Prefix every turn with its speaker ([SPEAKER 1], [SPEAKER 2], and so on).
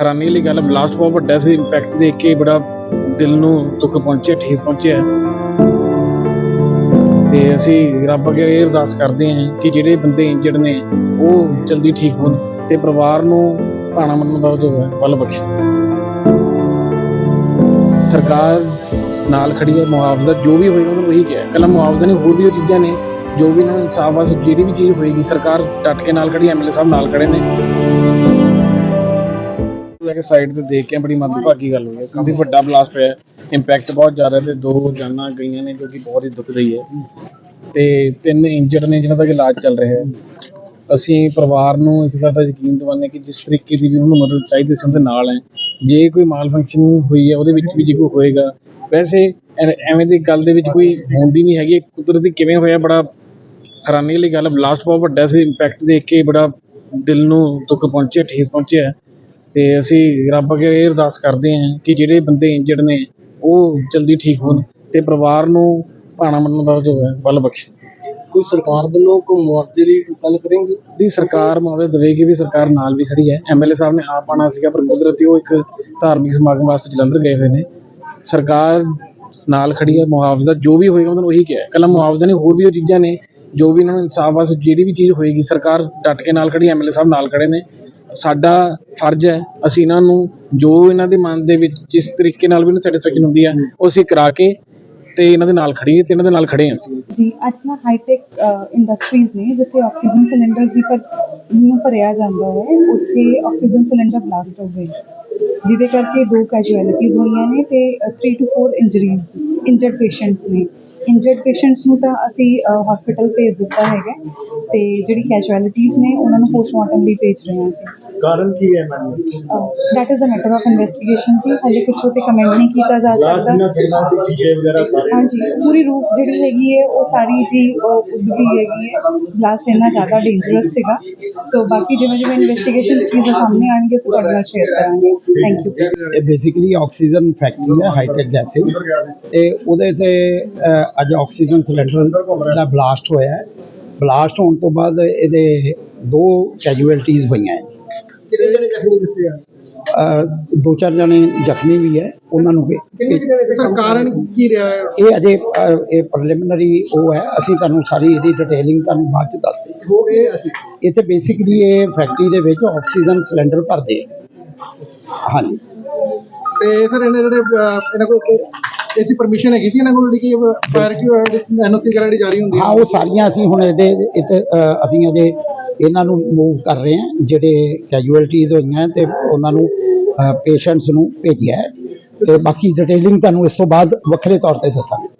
[SPEAKER 1] ਹੈਰਾਨੀ ਵਾਲੀ ਗੱਲ ਬਲਾਸਟ ਬਹੁਤ ਵੱਡਾ ਸੀ ਇੰਪੈਕਟ ਦੇਖ ਕੇ ਬੜਾ ਦਿਲ ਨੂੰ ਦੁੱਖ ਪਹੁੰਚਿਆ, ਠੇਸ ਪਹੁੰਚਿਆ। ਤੇ ਅਸੀਂ ਰੱਬ ਅੱਗੇ ਇਹ ਅਰਦਾਸ ਕਰਦੇ ਹਾਂ ਕਿ ਜਿਹੜੇ ਬੰਦੇ ਇੰਜਰਡ ਨੇ, ਉਹ ਜਲਦੀ ਠੀਕ ਹੋਣ ਤੇ ਪਰਿਵਾਰ ਨੂੰ ਭਾਣਾ ਮੰਨਣ ਦਾ ਜੋ ਹੈ, ਬਲ ਬਖਸ਼ੇ। ਸਰਕਾਰ ਨਾਲ ਖੜੀ ਹੈ, ਮੁਆਵਜ਼ਾ ਜੋ ਵੀ ਹੋਏਗਾ, ਉਹਨੂੰ ਉਹੀ ਕਿਹਾ। ਕੱਲਾ ਮੁਆਵਜ਼ਾ ਨਹੀਂ, ਹੋਰ ਵੀ ਉਹ ਚੀਜ਼ਾਂ ਨੇ, ਜੋ ਵੀ ਇਹਨਾਂ ਨੂੰ ਇਨਸਾਫ ਵਾਸਤੇ ਜਿਹੜੀ ਵੀ ਚੀਜ਼ ਹੋਏਗੀ, ਸਰਕਾਰ ਡਟ ਕੇ ਨਾਲ ਖੜੀ ਐਮਐਲਏ ਸਾਹਿਬ ਨਾਲ ਖੜੇ ਨੇ। ਜਾ ਕੇ ਸਾਈਡ ਤੇ ਦੇਖ ਕੇ ਬੜੀ ਮੰਦਭਾਗੀ ਗੱਲ ਹੋਈ ਹੈ। ਕਾਫੀ ਵੱਡਾ ਬਲਾਸਟ ਹੋਇਆ ਇੰਪੈਕਟ ਬਹੁਤ ਜ਼ਿਆਦਾ ਤੇ ਦੋ ਜਾਨਾਂ ਗਈਆਂ ਨੇ ਜੋ ਕਿ ਬਹੁਤ ਹੀ ਦੁਖਦਾਈ ਹੈ। ਤੇ ਤਿੰਨ ਇੰਜਰਡ ਨੇ ਜਿਨ੍ਹਾਂ ਦਾ ਇਲਾਜ ਚੱਲ ਰਿਹਾ ਹੈ। ਅਸੀਂ ਪਰਿਵਾਰ ਨੂੰ ਇਸ ਗੱਲ ਦਾ ਯਕੀਨ ਦਿਵਾਉਂਦੇ ਕਿ ਜਿਸ ਤਰੀਕੇ ਦੀ ਵੀ ਉਹਨੂੰ ਮਦਦ ਚਾਹੀਦੀ ਸੀ ਉਹਦੇ ਨਾਲ ਹੈ। ਜੇ ਕੋਈ ਮਾਲ ਫੰਕਸ਼ਨ ਹੋਈ ਹੈ ਉਹਦੇ ਵਿੱਚ ਵੀ ਜੇ ਕੋਈ ਹੋਏਗਾ। ਵੈਸੇ ਐਵੇਂ ਦੀ ਗੱਲ ਦੇ ਵਿੱਚ ਕੋਈ ਹੁੰਦੀ ਨਹੀਂ ਹੈਗੀ। ਕੁਦਰਤੀ ਕਿਵੇਂ ਹੋਇਆ ਬੜਾ ਹੈਰਾਨੀ ਵਾਲੀ ਗੱਲ ਬਲਾਸਟ ਬਹੁਤ ਵੱਡਾ ਸੀ। ਇੰਪੈਕਟ ਦੇਖ ਕੇ ਬੜਾ ਦਿਲ ਨੂੰ ਦੁੱਖ ਪਹੁੰਚਿਆ ਠੇਸ ਪਹੁੰਚਿਆ ਤੇ ਅਸੀਂ ਰੱਬ ਅੱਗੇ ਇਹ ਅਰਦਾਸ ਕਰਦੇ ਹਾਂ ਕਿ ਜਿਹੜੇ ਬੰਦੇ ਇੰਜਰਡ ਨੇ ਉਹ ਜਲਦੀ ਠੀਕ ਹੋਣ ਤੇ ਪਰਿਵਾਰ ਨੂੰ ਭਾਣਾ ਮੰਨਣ ਦਾ ਜੋ ਹੈ ਬਲ ਬਖਸ਼ੇ।
[SPEAKER 2] ਕੋਈ ਸਰਕਾਰ ਵੱਲੋਂ ਕੋਈ ਮੁਆਵਜ਼ੇ ਦੀ ਗੱਲ ਕਰੇਂਗੇ?
[SPEAKER 1] ਦੀ ਸਰਕਾਰ ਮੁਆਵਜ਼ਾ ਦੇਵੇਗੀ ਵੀ ਸਰਕਾਰ ਨਾਲ ਵੀ ਖੜੀ ਹੈ। ਐਮਐਲਏ ਸਾਹਿਬ ਨੇ ਆਪ ਆਉਣਾ ਸੀਗਾ ਪਰ ਕੁਦਰਤੀ ਉਹ ਇੱਕ ਧਾਰਮਿਕ ਸਮਾਗਮ ਵਾਸਤੇ ਜਲੰਧਰ ਗਏ ਹੋਏ ਨੇ। ਸਰਕਾਰ ਨਾਲ ਖੜੀ ਹੈ ਮੁਆਵਜ਼ਾ ਜੋ ਵੀ ਹੋਏਗਾ ਉਹਨਾਂ ਨੂੰ ਉਹੀ ਕਿਹਾ। ਕੱਲਾ ਮੁਆਵਜ਼ਾ ਨਹੀਂ ਹੋਰ ਵੀ ਉਹ ਚੀਜ਼ਾਂ ਨੇ ਜੋ ਵੀ ਇਹਨਾਂ ਨੂੰ ਇਨਸਾਫ ਵਾਸਤੇ ਜਿਹੜੀ ਵੀ ਚੀਜ਼ ਹੋਏਗੀ ਸਰਕਾਰ ਡਟ ਕੇ ਨਾਲ ਖੜੀ ਐਮਐਲਏ ਸਾਹਿਬ ਨਾਲ ਖੜੇ ਨੇ। ਸਾਡਾ ਫਰਜ਼ ਹੈ, ਅਸੀਂ ਇਹਨਾਂ ਨੂੰ ਜੋ ਇਹਨਾਂ ਦੇ ਮਨ ਦੇ ਵਿੱਚ ਜਿਸ ਤਰੀਕੇ ਨਾਲ ਵੀ ਇਹਨਾਂ ਸੈਟੀਸਫੈਕਸ਼ਨ ਹੁੰਦੀ ਹੈ ਉਹ ਅਸੀਂ ਕਰਾ ਕੇ ਤੇ ਇਹਨਾਂ ਦੇ ਨਾਲ ਖੜੀਏ ਤੇ ਇਹਨਾਂ ਦੇ ਨਾਲ ਖੜੇ ਹਾਂ ਅਸੀਂ।
[SPEAKER 3] ਜੀ, ਅੱਜ ਨਾ ਹਾਈਟੈਕ ਇੰਡਸਟਰੀਜ਼ ਨੇ ਜਿੱਥੇ ਆਕਸੀਜਨ ਸਿਲੰਡਰਸ ਦੀ ਪਰ, ਨੂੰ ਭਰਿਆ ਜਾਂਦਾ ਹੈ, ਉੱਥੇ ਆਕਸੀਜਨ ਸਿਲੰਡਰ ਬਲਾਸਟ ਹੋ ਗਏ। ਜਿਹਦੇ ਕਰਕੇ ਦੋ ਕੈਜੁਅਲਿਟੀਜ਼ ਹੋਈਆਂ ਨੇ ਤੇ 3 ਟੂ 4 ਇੰਜਰੀਜ਼ ਇੰਜਰਡ ਪੇਸ਼ੈਂਟਸ ਨੇ। ਇੰਜਰਡ ਪੇਸ਼ੈਂਟਸ ਨੂੰ ਤਾਂ ਅਸੀਂ ਹਸਪੀਟਲ ਭੇਜ ਦਿੱਤਾ ਹੈਗਾ ਅਤੇ ਜਿਹੜੀ ਕੈਜੁਅਲਿਟੀਜ਼ ਨੇ, ਉਹਨਾਂ ਨੂੰ ਪੋਸਟਮਾਰਟਮ ਲਈ ਭੇਜ ਰਹੇ ਹਾਂ ਜੀ।
[SPEAKER 2] ਕਾਰਨ ਕੀ ਹੈ ma'am?
[SPEAKER 3] That is a matter of investigation ਜੀ। ਹਾਲੇ ਕੁਝ ਉਹ 'ਤੇ ਕਮੈਂਟ ਨਹੀਂ ਕੀਤਾ ਜਾ ਸਕਦਾ।
[SPEAKER 2] ਫਿਲਮਾਂ ਦੇ ਸ਼ੀਸ਼ੇ ਵਗੈਰਾ ਸਾਰੇ
[SPEAKER 3] ਹਾਂਜੀ। ਪੂਰੀ ਰੂਫ ਜਿਹੜੀ ਹੈਗੀ ਹੈ ਉਹ ਸਾਰੀ ਜੀ ਉਹ ਉੱਡ ਗਈ ਹੈਗੀ ਹੈ। ਬਲਾਸਟ ਇੰਨਾ ਜ਼ਿਆਦਾ ਡੇਂਜਰਸ ਸੀਗਾ। ਸੋ ਬਾਕੀ ਜਿਵੇਂ ਜਿਵੇਂ ਇਨਵੈਸਟੀਗੇਸ਼ਨ ਚੀਜ਼ਾਂ ਸਾਹਮਣੇ ਆਣਗੀਆਂ ਅਸੀਂ ਤੁਹਾਡੇ ਨਾਲ ਸ਼ੇਅਰ ਕਰਾਂਗੇ। ਥੈਂਕ ਯੂ
[SPEAKER 4] ਇਹ ਬੇਸਿਕਲੀ ਆਕਸੀਜਨ ਫੈਕਟਰੀ ਹੈ ਹਾਈਟੈਕ ਗੈਸਿਸ ਤੇ ਉਹਦੇ ਤੇ ਅਹ, ਅੱਜ ਆਕਸੀਜਨ ਸਿਲੰਡਰ ਦਾ ਬਲਾਸਟ ਹੋਇਆ ਹੈ। ਬਲਾਸਟ ਹੋਣ ਤੋਂ ਬਾਅਦ ਇਹਦੇ ਦੋ ਕੈਜੂਅਲਟੀਜ਼ ਹੋਈਆਂ ਹੈ।
[SPEAKER 2] ਕਿਹੜੇ ਜਣੇ ਜ਼ਖਮੀ ਦੱਸੇ ਆ?
[SPEAKER 4] ਅਹ, ਦੋ ਚਾਰ ਜਣੇ ਜ਼ਖਮੀ ਵੀ ਹੈ ਉਹਨਾਂ ਨੂੰ ਵੀ-
[SPEAKER 2] ਕਿੰਨੇ ਜਣੇ ਸਰ ਕਾਰਨ ਕੀ ਰਿਹਾ ਹੈ?
[SPEAKER 4] ਇਹ ਅਜੇ ਅਹ, ਇਹ ਪ੍ਰੀਲਿਮਿਨਰੀ ਉਹ ਹੈ ਅਸੀਂ ਤੁਹਾਨੂੰ ਸਾਰੀ ਇਹਦੀ ਡਿਟੇਲਿੰਗ ਤੁਹਾਨੂੰ ਬਾਅਦ ਚ ਦੱਸਦੇ ਹਾਂ
[SPEAKER 2] ਹੋ ਗਏ ਅਸੀਂ?
[SPEAKER 4] ਇੱਥੇ ਬੇਸਿਕਲੀ ਇਹ ਫੈਕਟਰੀ ਦੇ ਵਿੱਚ ਆਕਸੀਜਨ ਸਿਲੰਡਰ ਭਰਦੇ ਆ। ਹਾਂਜੀ।
[SPEAKER 2] ਤੇ ਸਰ ਇਹਨਾਂ ਜਿਹੜੇ ਅਹ, ਇਹਨਾਂ ਕੋਲ ਐਸੀ ਪਰਮਿਸ਼ਨ ਹੈਗੀ ਸੀ ਇਹਨਾਂ ਕੋਲ ਜਿਹੜੀ ਕਿ ਫਾਇਰ ਕੀ ਐਨਓਸੀ ਵਗੈਰਾ ਜਿਹੜੀ ਜਾਰੀ ਹੁੰਦੀ
[SPEAKER 4] ਹਾਂ? ਉਹ ਸਾਰੀਆਂ ਅਸੀਂ ਹੁਣ ਇਹਦੇ ਇੱਥੇ ਅ, ਅਸੀਂ ਇਹਦੇ ਇਹਨਾਂ ਨੂੰ ਮੂਵ ਕਰ ਰਹੇ ਹਾਂ, ਜਿਹੜੇ ਕੈਜੂਅਲਟੀਜ਼ ਹੋਈਆਂ ਤੇ ਉਹਨਾਂ ਨੂੰ ਪੇਸ਼ੈਂਟਸ ਨੂੰ ਭੇਜਿਆ ਹੈ। ਤੇ ਬਾਕੀ ਡਿਟੇਲਿੰਗ ਤੁਹਾਨੂੰ ਇਸ ਤੋਂ ਬਾਅਦ ਵੱਖਰੇ ਤੌਰ ਤੇ ਦੱਸਾਂਗੇ।